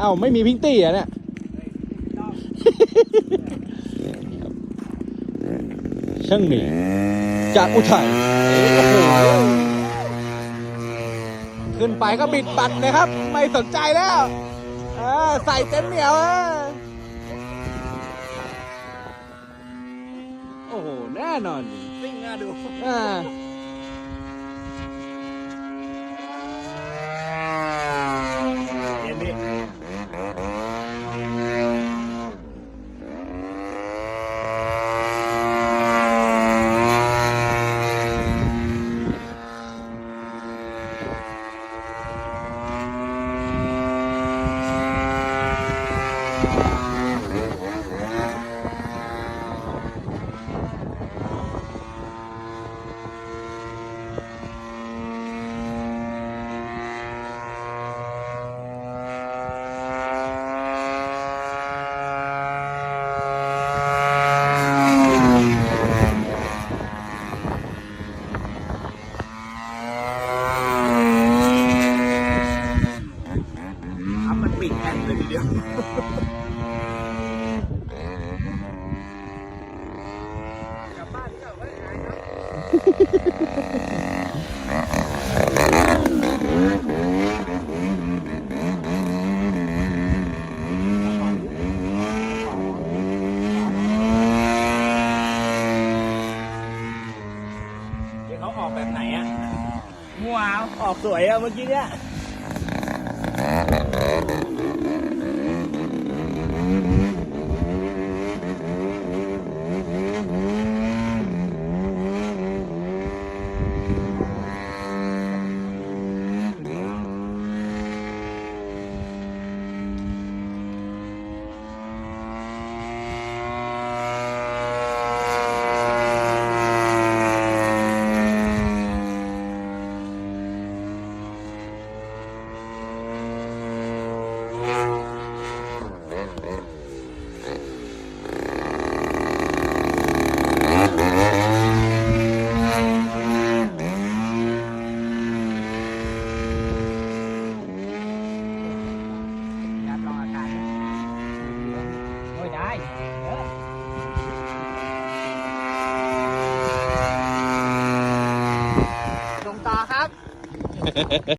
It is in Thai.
อ้าไม่มีพิงตี้อะเนี่ยช่างหนีจากอุทัยโอ้โหขึ้นไปก็บิดปัดเลยครับ ไม่สนใจแล้วเออใส่เต็มเหนียวเออโอ้โห แน่นอนซิ่งน่าดูอ่าเย็นดิทำมันปิดแอน เดี๋ยวเขาออกแบบไหนอะมัวเอาออกสวยอะเมื่อกี้เนี่ย เออลงต่อครับ